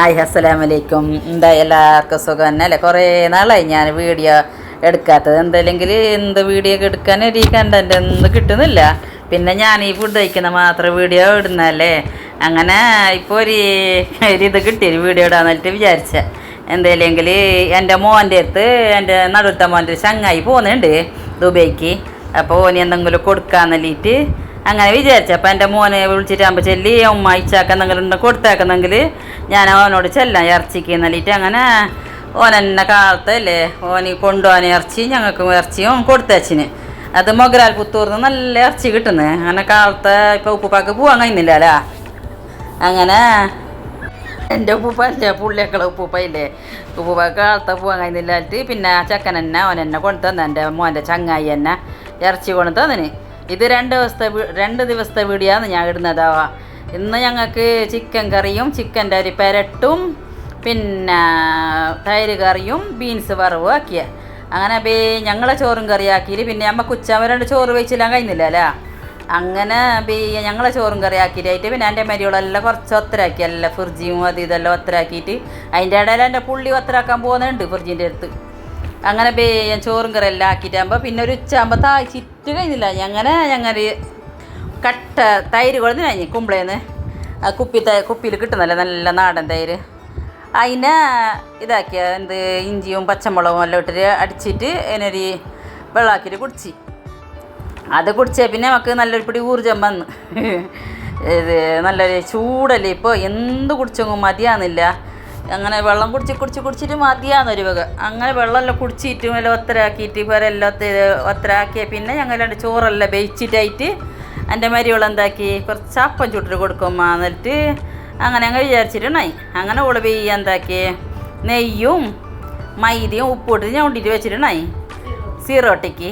Hi അസ്സലാമലൈക്കും. എന്താ എല്ലാവർക്കും സുഖം തന്നെ അല്ലേ കുറേ നാളായി ഞാൻ വീഡിയോ എടുക്കാത്തത്. എന്തല്ലെങ്കിൽ എന്ത് വീഡിയോ ഒക്കെ എടുക്കാൻ ഒരു കണ്ടന്റ് ഒന്നും കിട്ടുന്നില്ല. പിന്നെ ഞാൻ ഈ ഫുഡ് കഴിക്കുന്ന മാത്രം വീഡിയോ ഇടുന്നല്ലേ അങ്ങനെ ഇപ്പോൾ ഒരു ഒരു ഇത് കിട്ടി ഒരു വീഡിയോ ഇടാന്നിട്ട് വിചാരിച്ച. എന്തല്ലെങ്കിൽ എന്റെ മോന്റെ അടുത്ത് എന്റെ നടുത്ത മോന്റെ ചങ്ങായി പോകുന്നുണ്ട് ദുബൈക്ക്. അപ്പോൾ ഓന് എന്തെങ്കിലും കൊടുക്കാന്നല്ലിട്ട് അങ്ങനെ വിചാരിച്ചു. അപ്പം എന്റെ മോനെ വിളിച്ചിട്ടാകുമ്പോൾ ചെല്ലി ഉമ്മ ഇച്ചാക്ക എന്തെങ്കിലും കൊടുത്തേക്കുന്നെങ്കിൽ ഞാൻ അവനോട് ചെല്ലാം ഇറച്ചിക്ക് എന്നല്ലിട്ട് അങ്ങനെ ഓൻ എന്നെ കാലത്തല്ലേ ഓന് കൊണ്ടുപോകാൻ ഇറച്ചി ഞങ്ങൾക്ക് ഇറച്ചിയും കൊടുത്തേച്ചിന് അത് മൊഗരാൽ പുത്തൂർന്ന് നല്ല ഇറച്ചി കിട്ടുന്നത് അങ്ങനെ കാലത്തെ ഇപ്പോൾ ഉപ്പുപ്പാക്ക് പോകാൻ കഴിയുന്നില്ലല്ലോ അങ്ങനെ എന്റെ ഉപ്പൂപ്പ അല്ലേ പുള്ളിയൊക്കെ ഉപ്പൂപ്പ ഇല്ലേ? ഉപ്പൂപ്പ കാലത്തെ പോകാൻ കഴിയുന്നില്ലായിട്ട് പിന്നെ ചക്കൻ തന്നെ അവൻ എന്നെ കൊണ്ടു തന്നെ എന്റെ മോന്റെ ചങ്ങായി എന്നെ ഇറച്ചി കൊണ്ടു തന്നിന് ഇത് രണ്ട് ദിവസത്തെ രണ്ട് ദിവസത്തെ വീഡിയോന്ന് ഞാൻ ഇടുന്നതാവാ ഇന്ന് ഞങ്ങൾക്ക് ചിക്കൻ കറിയും ചിക്കന്റെ ഒരു പെരട്ടും പിന്നെ തൈര് കറിയും ബീൻസ് വറവും ആക്കിയ. അങ്ങനെ ബേ ഞങ്ങളെ ചോറും കറി ആക്കിയിട്ട് പിന്നെ നമുക്ക് ഉച്ചവരണ്ട് ചോറ് വെച്ചില്ലാൻ അല്ലേ? അങ്ങനെ ബി ഞങ്ങളെ ചോറും കറി ആക്കിയിട്ടായിട്ട് പിന്നെ എന്റെ മരികളെല്ലാം കുറച്ച് ഒത്തരാക്കി. എല്ലാം ഫ്രിഡ്ജിയും അത് ഇതെല്ലാം ഒത്തരാക്കിയിട്ട് അതിന്റെ ഇടയിൽ എന്റെ പുള്ളി ഒത്തരാക്കാൻ പോകുന്നുണ്ട് ഫ്രിഡ്ജിന്റെ അടുത്ത്. അങ്ങനെ ബേ ചോറും കറി എല്ലാം ആക്കിയിട്ടാകുമ്പോൾ പിന്നെ ഒരു ഉച്ചയാകുമ്പോൾ താഴ്ചിട്ട് കഴിഞ്ഞില്ല. അങ്ങനെ ഞങ്ങൾ കട്ട തൈര് കൊടുന്ന് കഴിഞ്ഞ് കുമ്പളേന്ന്. ആ കുപ്പി തൈ കുപ്പിയിൽ കിട്ടുന്നല്ലോ നല്ല നാടൻ തൈര്. അതിനെ ഇതാക്കിയ എന്ത് ഇഞ്ചിയും പച്ചമുളകും എല്ലാം ഇട്ടിട്ട് അടിച്ചിട്ട് അതിനൊരു വെള്ളമാക്കിയിട്ട് കുടിച്ച്. അത് കുടിച്ചേ പിന്നെ നമുക്ക് നല്ലൊരു പിടി ഊർജം വന്ന്. ഇത് നല്ലൊരു ചൂടല്ലേ ഇപ്പോൾ എന്ത് കുടിച്ചെങ്കിലും മതിയാന്നില്ല അങ്ങനെ വെള്ളം കുടിച്ച് കുടിച്ച് കുടിച്ചിട്ട് മതിയാന്നൊരു വക. അങ്ങനെ വെള്ളമെല്ലാം കുടിച്ചിട്ടും എല്ലാം ഒത്തരാക്കിയിട്ട് എല്ലാം ഒത്തരാക്കിയ പിന്നെ ഞങ്ങൾ ചോറെല്ലാം ബേച്ചിട്ടായിട്ട് എന്റെ മരിയോളം എന്താക്കി? കുറച്ച് അപ്പം ചുട്ടിട്ട് കൊടുക്കുമ്മ എന്നിട്ട് അങ്ങനെ അങ്ങ് വിചാരിച്ചിട്ടുണ്ടായി അങ്ങനെ ഓൾ ബെയ്യ എന്താക്കി? നെയ്യും മൈദയും ഉപ്പിട്ട് ഞൊണ്ടിട്ട് വെച്ചിട്ടുണ്ടായി സീറോട്ടിക്ക്.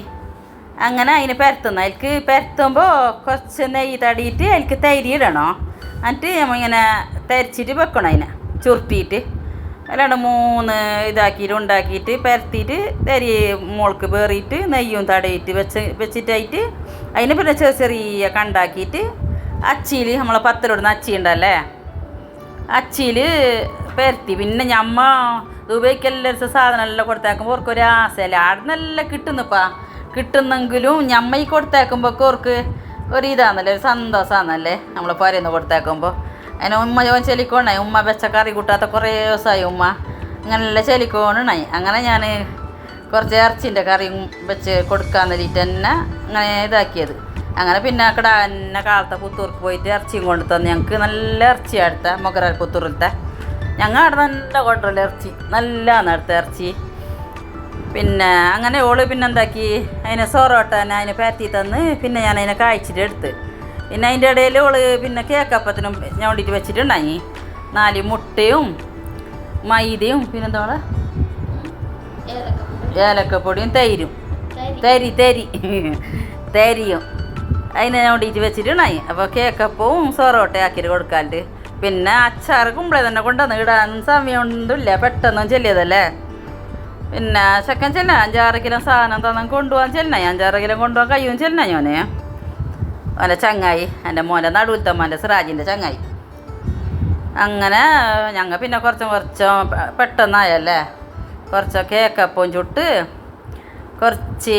അങ്ങനെ അതിന് പരത്തുന്ന. അതിൽക്ക് പരത്തുമ്പോൾ കുറച്ച് നെയ്യ് തടിയിട്ട് അതിൽക്ക് തൈരി ഇടണോ. എന്നിട്ട് നമ്മ ഇങ്ങനെ തരിച്ചിട്ട് വെക്കണം അതിനെ. ചുരുട്ടിയിട്ട് അല്ലാണ്ട് മൂന്ന് ഇതാക്കിയിട്ട് ഉണ്ടാക്കിയിട്ട് പരത്തിയിട്ട് തരി മുളക്ക് പേറിയിട്ട് നെയ്യും തടയിട്ട് വെച്ച് വെച്ചിട്ടായിട്ട് അതിന് പിന്നെ ചെറിയ ചെറിയ കണ്ടാക്കിയിട്ട് അച്ചിയിൽ നമ്മളെ പത്തിലിടുന്ന അച്ചി ഉണ്ടല്ലേ? അച്ചിയിൽ പരത്തി. പിന്നെ ഞമ്മ ദുബൈക്ക് എല്ലാവരും സാധനം എല്ലാം കൊടുത്തേക്കുമ്പോൾ ഓർക്ക് ഒരു ആശയല്ല. അവിടെ നല്ല കിട്ടുന്നപ്പാ. കിട്ടുന്നെങ്കിലും ഞമ്മ ഈ കൊടുത്തേക്കുമ്പോൾ ഓർക്ക് ഒരു ഇതാണല്ലേ ഒരു സന്തോഷമാണല്ലേ നമ്മൾ പുരന്ന് കൊടുത്തേക്കുമ്പോൾ അതിന് ഉമ്മ ചെലിക്കോണായി. ഉമ്മ വെച്ച കറി കൂട്ടാത്ത കുറേ ദിവസമായി ഉമ്മ. അങ്ങനെയുള്ള ചെലിക്കോണായി അങ്ങനെ ഞാൻ കുറച്ച് ഇറച്ചിന്റെ കറിയും വെച്ച് കൊടുക്കാൻ വേണ്ടിയിട്ട് തന്നെ അങ്ങനെ ഇതാക്കിയത്. അങ്ങനെ പിന്നെ അക്കട എന്നെ കാലത്തെ പുത്തൂർക്ക് പോയിട്ട് ഇറച്ചിയും കൊണ്ട് തന്നു. ഞങ്ങൾക്ക് നല്ല ഇറച്ചി അടുത്ത മൊഗരാൽ പുത്തൂറിലത്തെ ഞങ്ങൾ അവിടെ നല്ല കൊണ്ടുള്ള ഇറച്ചി. നല്ലതാണ് അടുത്ത ഇറച്ചി. പിന്നെ അങ്ങനെ ഓൾ പിന്നെ എന്താക്കി അതിനെ സൊറോട്ടനെ അതിനെ പാറ്റി തന്ന് പിന്നെ ഞാൻ അതിനെ കായ്ച്ചിട്ട് എടുത്ത്. പിന്നെ അതിന്റെ ഇടയിൽ ഓൾ പിന്നെ കേക്കപ്പത്തിനും ഞാൻ വേണ്ടിയിട്ട് വെച്ചിട്ടുണ്ടായി. നാല് മുട്ടയും മൈദയും പിന്നെന്താ ഏലക്കപ്പൊടിയും തൈരും. തരി. തരി തരിയും. അതിനെ ഞാൻ വേണ്ടിയിട്ട് വെച്ചിട്ടുണ്ടായി അപ്പോൾ കേക്കപ്പവും സൊറോട്ട ആക്കിയിട്ട് കൊടുക്കാണ്ട്. പിന്നെ അച്ചാർ കുമ്പളെ തന്നെ കൊണ്ടുവന്ന് ഇടാൻ സമയമൊന്നുമില്ല. പെട്ടെന്ന് ചെല്ലിയതല്ലേ? പിന്നെ ചെക്കൻ ചെല്ലാം അഞ്ചാറ് കിലോ സാധനം തന്നെ കൊണ്ടുപോകാൻ ചെല്ലണേ അഞ്ചാറ് കിലോ കൊണ്ടുപോകാൻ കഴിയും ചെല്ലണേ ഞാൻ അവന്റെ ചങ്ങായി എന്റെ മോന്റെ നടുവിലത്തമ്മന്റെ സിറാജിന്റെ ചങ്ങായി. അങ്ങനെ ഞങ്ങൾ പിന്നെ കുറച്ച് കുറച്ച് പെട്ടെന്നായല്ലേ? കുറച്ച് കേക്കപ്പവും ചുട്ട് കുറച്ച്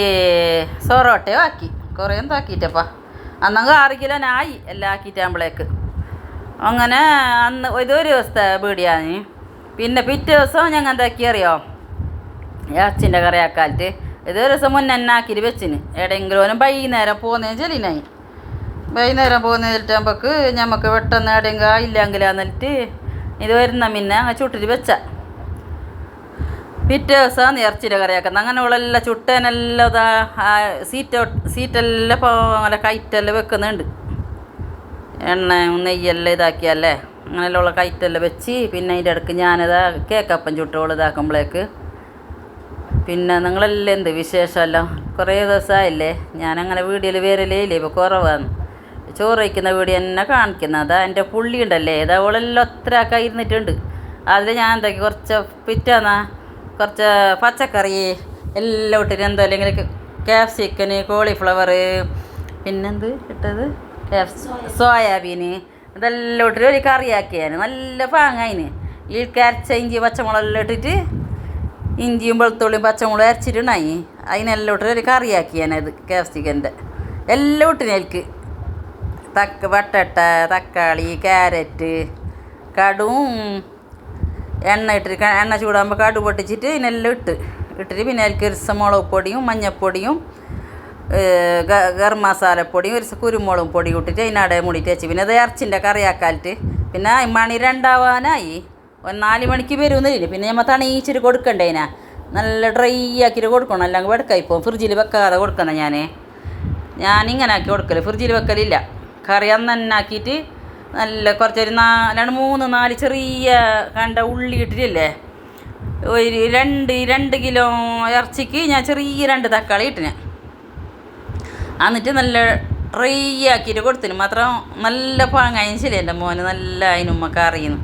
സൊറോട്ടയും ആക്കി. കുറേ എന്താക്കിയിട്ടപ്പാ അന്നങ്ങ് ആറ് കിലോനായി എല്ലാം ആക്കിയിട്ടാകുമ്പോഴേക്ക് അങ്ങനെ അന്ന് ഇതൊരു ദിവസത്തെ പീടിയാണ്. പിന്നെ പിറ്റേ ദിവസം ഞങ്ങൾ എന്താക്കി അറിയോ അച്ഛന്റെ കറിയാക്കാലിട്ട് ഇതൊരു ദിവസം മുന്നേ എന്നെ ആക്കിയിട്ട് വെച്ചിന്. എവിടെയെങ്കിലും വൈകുന്നേരം പോകുന്നതിന് ചെല്ലിനായി വൈകുന്നേരം പോകുന്നതിട്ടാകുമ്പോൾക്ക് ഞമ്മക്ക് പെട്ടെന്ന് എവിടെയെങ്കിലും ആയില്ലെങ്കിലാന്നിട്ട് ഇത് വരുന്ന പിന്നെ അങ്ങ് ചുട്ടിട്ട് വെച്ച. പിറ്റേ ദിവസം ഇറച്ചിയുടെ കറിയാക്കുന്നത്. അങ്ങനെ ഉള്ളെല്ലാം ചുട്ടേനെല്ലാം ഇതാ സീറ്റ് സീറ്റെല്ലാം പോലെ അങ്ങനെ കയറ്റെല്ലാം വെക്കുന്നുണ്ട്. എണ്ണ നെയ്യെല്ലാം ഇതാക്കിയല്ലേ? അങ്ങനെയുള്ള ഉള്ള കയറ്റെല്ലാം വെച്ച് പിന്നെ അതിന്റെ ഇടയ്ക്ക് ഞാനിതാ കേക്കപ്പം ചുട്ടോൾ ഇതാക്കുമ്പോഴേക്ക് പിന്നെ നിങ്ങളെല്ലാം എന്ത് വിശേഷമല്ലോ? കുറേ ദിവസമായില്ലേ ഞാനങ്ങനെ വീഡിയോയിൽ വരലേ ഇല്ലേ ഇപ്പോൾ കുറവാണ് ചോറ് വയ്ക്കുന്ന വീഡിയോ എന്നെ കാണിക്കുന്നത്. അതാ എന്റെ പുള്ളി ഉണ്ടല്ലേ ഏതാ അവളെല്ലാം ഒത്തരാക്കാൻ ഇരുന്നിട്ടുണ്ട്. അതിൽ ഞാൻ എന്താക്കി? കുറച്ച് പിറ്റാന്നാ കുറച്ച് പച്ചക്കറി എല്ലാം ഇട്ടിട്ട് എന്തോ അല്ലെങ്കിൽ ക്യാപ്സിക്കന് കോളിഫ്ലവർ പിന്നെന്ത് ഇട്ടത്? കാഫ് സോയാബീന്. ഇതെല്ലാം ഇട്ടിട്ട് ഒരു കറിയാക്കിയാണ്. നല്ല പാങ്ങായിന് ഈ കരച്ച ഇഞ്ചി പച്ചമുളകെല്ലാം ഇട്ടിട്ട് ഇഞ്ചിയും വെളുത്തുള്ളിയും പച്ചമുളകും അരച്ചിട്ടുണ്ടായി. അതിനെല്ലാം ഇട്ടിട്ട് ഒരു കറിയാക്കിയാനത് കാഫ് ക്യാപ്സിക്കന്റെ. എല്ലാം ഇട്ടിന് എനിക്ക് തക്ക വട്ടട്ട തക്കാളി ക്യാരറ്റ് കടും എണ്ണ ഇട്ടിട്ട് എണ്ണ ചൂടാകുമ്പോൾ കടു പൊട്ടിച്ചിട്ട് ഇതിനെല്ലാം ഇട്ട്. ഇട്ടിട്ട് പിന്നെ അതിലേക്ക് ഒരു മുളക് പൊടിയും മഞ്ഞൾപ്പൊടിയും ഏഹ് ഗരം മസാലപ്പൊടിയും ഒരു കുരുമുളകും പൊടി ഇട്ടിട്ട് അതിനടെ മൂടിയിട്ട് വെച്ച്. പിന്നെ അത് ഇറച്ചിന്റെ കറിയാക്കാലിട്ട് പിന്നെ മണി രണ്ടാവാനായി. ഒരു നാല് മണിക്ക് വരുന്നില്ല പിന്നെ നമ്മൾ തണീച്ചിട്ട് കൊടുക്കണ്ടേ ഇതിനാ നല്ല ഡ്രൈ ആക്കിയിട്ട് കൊടുക്കണം. അല്ലെങ്കിൽ വെടുക്കായി പോകും. ഫ്രിഡ്ജിൽ വെക്കാതെ കൊടുക്കണം ഞാൻ ഞാനിങ്ങനെ ആക്കി കൊടുക്കൽ. ഫ്രിഡ്ജിൽ വെക്കലില്ല. കറി അന്ന് ആക്കിയിട്ട് നല്ല കുറച്ചൊരു നാലാണ് മൂന്ന് നാല് ചെറിയ കണ്ട ഉള്ളി ഇട്ടിട്ടില്ലേ? ഒരു രണ്ട് രണ്ട് കിലോ ഇറച്ചിക്ക് ഞാൻ ചെറിയ രണ്ട് തക്കാളി ഇട്ടിന്. എന്നിട്ട് നല്ല ഡ്രൈ ആക്കിയിട്ട് കൊടുത്തിന്. മാത്രം നല്ല പാങ്ങായതിന് ശരി എന്റെ മോന് നല്ല അതിനുമ്മ കറിയുന്നു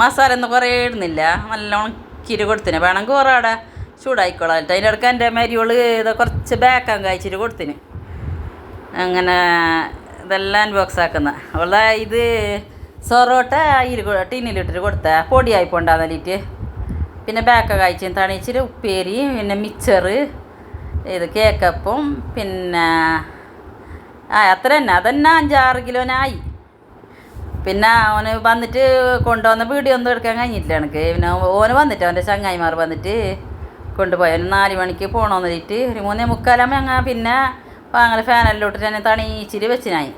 മസാല ഒന്നും കുറേ ഇടുന്നില്ല. നല്ല ഉണക്കിയിട്ട് കൊടുത്തിന്. വേണമെങ്കിൽ കുറേ ചൂടായിക്കോളാം. അതിന്റെ ഇടയ്ക്ക് എന്റെ മരിയോൾ ഇത് കുറച്ച് ബേക്കാൻ കഴിച്ചിട്ട് കൊടുത്തിന്. അങ്ങനെ ഇതെല്ലാം ബോക്സ് ആക്കുന്ന. അവളെ ഇത് സൊറോട്ട അയിൽ ടീനിലിട്ടിട്ട് കൊടുത്ത. പൊടിയായി പോണ്ടാന്നിട്ട് പിന്നെ ബാക്ക കായ്ച്ചും തണിച്ചിട്ട് ഉപ്പേരി പിന്നെ മിച്ചറ് ഇത് കേക്കപ്പും പിന്നെ ആ അത്ര തന്നെ. അതന്നെ അഞ്ചാറ് കിലോനായി. പിന്നെ അവന് വന്നിട്ട് കൊണ്ടുവന്ന വീഡിയോ ഒന്നും എടുക്കാൻ കഴിഞ്ഞിട്ടില്ല എനിക്ക്. പിന്നെ ഓന് വന്നിട്ട് അവന്റെ ചങ്ങായിമാർ വന്നിട്ട് കൊണ്ടുപോയി. നാല് മണിക്ക് പോകണമെന്ന് വെച്ചിട്ട് ഒരു മൂന്നേ മുക്കാലാകുമ്പോൾ ഞങ്ങൾ പിന്നെ അങ്ങനെ ഫാനെല്ലാം ഇട്ടിട്ട് തന്നെ തണീച്ചിരി വെച്ചിനായി.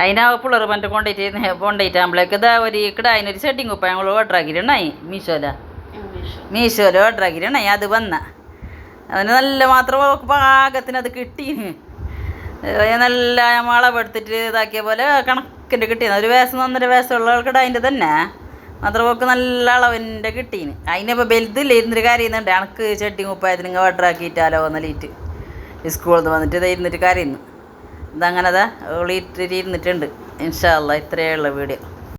അതിനാ പിള്ളേർ പറഞ്ഞിട്ട് കൊണ്ടുപോയിട്ട് കൊണ്ടുപോയിട്ടാകുമ്പോഴേക്ക് ഇതാ ഒരു കിട അതിനൊരു സെറ്റിങ് കുപ്പ ഞങ്ങൾ ഓർഡർ ആക്കിയിട്ടുണ്ടായി മീഷോല. മീഷോല ഓർഡർ ആക്കിയിട്ടുണ്ടായി അത് വന്ന. അതിന് നല്ല മാത്രം പാകത്തിന് അത് കിട്ടീന്. നല്ല മളവെടുത്തിട്ട് ഇതാക്കിയ പോലെ കണക്കിന്റെ കിട്ടിയത് ഒരു വേസം ഒന്നര വേസമുള്ള ആൾക്കിട അതിന്റെ തന്നെ. മാത്രം ഒക്കെ നല്ല അളവിന്റെ കിട്ടീന്. അതിനിപ്പോൾ വലുതില്ല ഇരുന്നിട്ട് കരയുന്നുണ്ട് എനക്ക് ചെട്ടി ഓർഡർ ആക്കിയിട്ടാലോ എന്നല്ലിട്ട് സ്കൂളിൽ നിന്ന് വന്നിട്ട് ഇത് ഇരുന്നിട്ട് കരയുന്നു. ഇതങ്ങനെ അതാ ഒളിയിട്ടിട്ട് ഇരുന്നിട്ടുണ്ട് ഇൻഷാല്ല ഇത്രയേ ഉള്ള വീഡിയോ.